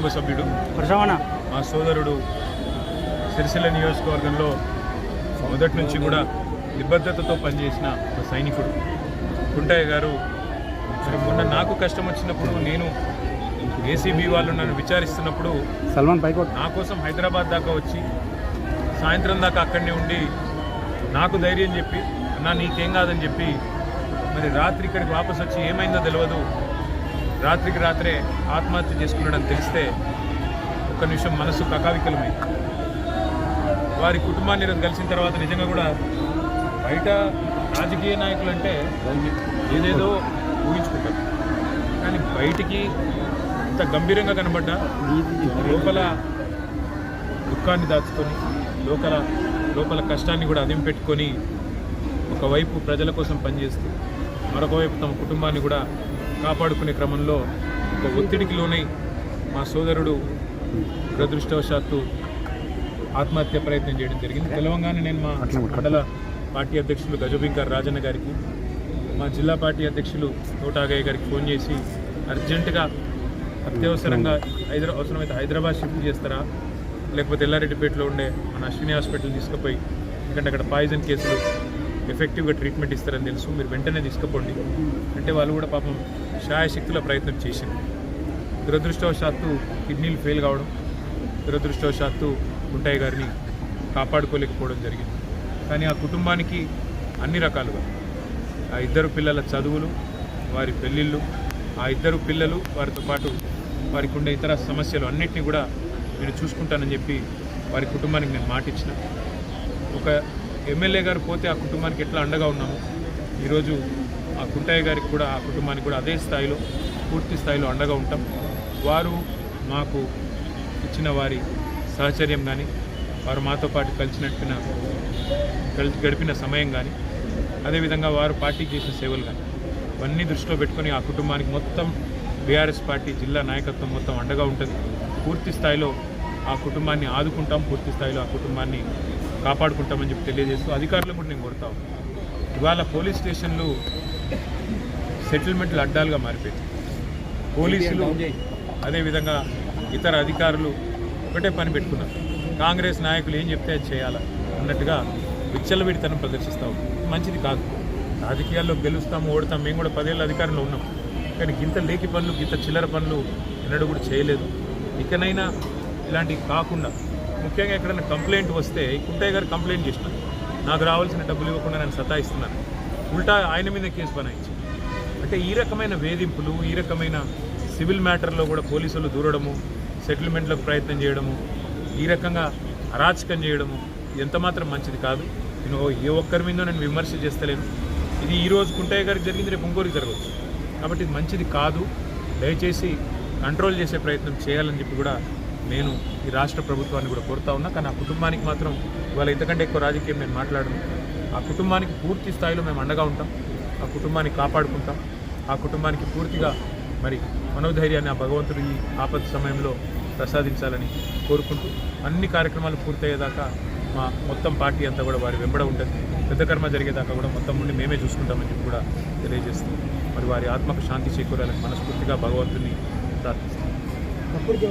కుటుంబ సభ్యుడు మా సోదరుడు సిరిసిల్ల నియోజకవర్గంలో మొదటి నుంచి కూడా నిబద్ధతతో పనిచేసిన ఒక సైనికుడు. కుంటయ్య గారు మొన్న నాకు కష్టం వచ్చినప్పుడు నేను ఏసీబీ వాళ్ళు నన్ను విచారిస్తున్నప్పుడు సల్మాన్ పైకోట్. నా కోసం హైదరాబాద్ దాకా వచ్చి సాయంత్రం దాకా అక్కడనే ఉండి నాకు ధైర్యం చెప్పి అన్నా నీకేం కాదని చెప్పి మరి రాత్రి ఇక్కడికి వాపస్ వచ్చి ఏమైందో తెలియదు రాత్రికి రాత్రే ఆత్మహత్య చేసుకున్నాడని తెలిస్తే ఒక్క నిమిషం మనసు కకావికలమైంది. వారి కుటుంబాన్ని ఈరోజు కలిసిన తర్వాత నిజంగా కూడా బయట రాజకీయ నాయకులు అంటే ఏదేదో ఊహించుకుంటారు. కానీ బయటికి ఇంత గంభీరంగా కనబడ్డా లోపల దుఃఖాన్ని దాచుకొని లోపల లోపల కష్టాన్ని కూడా అదిం పెట్టుకొని ఒకవైపు ప్రజల కోసం పనిచేస్తూ మరొక వైపు తమ కుటుంబాన్ని కూడా కాపాడుకునే క్రమంలో ఒక ఒత్తిడికి లోనై మా సోదరుడు దురదృష్టవశాత్తు ఆత్మహత్య ప్రయత్నం చేయడం జరిగింది. తెలవంగానే నేను మా మండల పార్టీ అధ్యక్షులు గజబింకర్ రాజన్న గారికి మా జిల్లా పార్టీ అధ్యక్షులు తోటాగయ్య గారికి ఫోన్ చేసి అర్జెంటుగా అత్యవసరంగా హైదరా అవసరమైతే హైదరాబాద్ షిఫ్ట్ చేస్తారా? లేకపోతే ఎల్లారెడ్డిపేటలో ఉండే మన అశ్విని హాస్పిటల్ తీసుకుపోయి ఎందుకంటే అక్కడ పాయిజన్ కేసులు ఎఫెక్టివ్గా ట్రీట్మెంట్ ఇస్తారని తెలుసు. మీరు వెంటనే తీసుకుపోండి. అంటే వాళ్ళు కూడా పాపం శాయశక్తుల ప్రయత్నం చేసింది దురదృష్టవశాత్తు కిడ్నీలు ఫెయిల్ కావడం దురదృష్టవశాత్తు గుంటయ్య గారిని కాపాడుకోలేకపోవడం జరిగింది. కానీ ఆ కుటుంబానికి అన్ని రకాలుగా ఆ ఇద్దరు పిల్లల చదువులు వారి పెళ్ళిళ్ళు ఆ ఇద్దరు పిల్లలు వారితో పాటు వారికి ఉండే ఇతర సమస్యలు అన్నింటినీ కూడా నేను చూసుకుంటానని చెప్పి వారి కుటుంబానికి నేను మాటిచ్చిన. ఒక ఎమ్మెల్యే గారు పోతే ఆ కుటుంబానికి ఎట్లా అండగా ఉన్నాము? ఈరోజు ఆ కుంటయ్య గారికి కూడా ఆ కుటుంబానికి కూడా అదే స్థాయిలో పూర్తి స్థాయిలో అండగా ఉంటాం. వారు మాకు ఇచ్చిన వారి సహచర్యం కానీ వారు మాతో పాటు కలిసి కలిసి గడిపిన సమయం కానీ అదేవిధంగా వారు పార్టీకి చేసిన సేవలు కానీ ఇవన్నీ దృష్టిలో పెట్టుకొని ఆ కుటుంబానికి మొత్తం బీఆర్ఎస్ పార్టీ జిల్లా నాయకత్వం మొత్తం అండగా ఉంటుంది. పూర్తి స్థాయిలో ఆ కుటుంబాన్ని ఆదుకుంటాం పూర్తి స్థాయిలో ఆ కుటుంబాన్ని కాపాడుకుంటామని చెప్పి తెలియజేస్తూ అధికారులు కూడా నేను ఉన్నాను. ఇవాళ పోలీస్ స్టేషన్లు సెటిల్మెంట్లు అడ్డాలుగా మారిపోయింది పోలీసులు అదేవిధంగా ఇతర అధికారులు ఒకటే పని పెట్టుకున్నారు. కాంగ్రెస్ నాయకులు ఏం చెప్తే అది చేయాలా అన్నట్టుగా విచ్చలవిడితనం ప్రదర్శిస్తాం మంచిది కాదు. రాజకీయాల్లో గెలుస్తాము ఓడతాం మేము కూడా పదేళ్ళ అధికారంలో ఉన్నాం. కానీ గింత లేకి పనులు గింత చిల్లర పనులు ఎన్నడూ కూడా చేయలేదు. ఇకనైనా ఇలాంటివి కాకుండా ముఖ్యంగా ఎక్కడైనా కంప్లైంట్ వస్తే కుంటయ్య గారు కంప్లైంట్ చేసిన నాకు రావాల్సిన డబ్బులు ఇవ్వకుండా నేను సతాయిస్తున్నాను ఉల్టా ఆయన మీద కేసు బనాయించి అంటే ఈ రకమైన వేధింపులు ఈ రకమైన సివిల్ మ్యాటర్లో కూడా పోలీసులు దూరడము సెటిల్మెంట్లకు ప్రయత్నం చేయడము ఈ రకంగా అరాచకం చేయడము ఎంత మాత్రం మంచిది కాదు. నేను ఏ ఒక్కరి మీద నేను విమర్శ చేస్తలేను. ఇది ఈరోజు కుంటయ్య గారికి జరిగింది రేపు ఇంకోరికి జరగవచ్చు. కాబట్టి ఇది మంచిది కాదు. దయచేసి కంట్రోల్ చేసే ప్రయత్నం చేయాలని చెప్పి కూడా నేను ఈ రాష్ట్ర ప్రభుత్వాన్ని కూడా కోరుతా ఉన్నా కానీ ఆ కుటుంబానికి మాత్రం ఇవాళ ఇంతకంటే ఎక్కువ రాజకీయం నేను మాట్లాడను. ఆ కుటుంబానికి పూర్తి స్థాయిలో మేము అండగా ఉంటాం ఆ కుటుంబాన్ని కాపాడుకుంటాం ఆ కుటుంబానికి పూర్తిగా మరి మనోధైర్యాన్ని ఆ భగవంతుడు ఈ ఆపద సమయంలో ప్రసాదించాలని కోరుకుంటూ అన్ని కార్యక్రమాలు పూర్తయ్యేదాకా మా మొత్తం పార్టీ అంతా కూడా వారి వెంబడ ఉంటుంది. పెద్ద కర్మ జరిగేదాకా కూడా మొత్తం నుండి మేమే చూసుకుంటామని చెప్పి కూడా తెలియజేస్తుంది మరి వారి ఆత్మకు శాంతి చేకూరాలని మనస్ఫూర్తిగా భగవంతుని ప్రార్థిస్తాం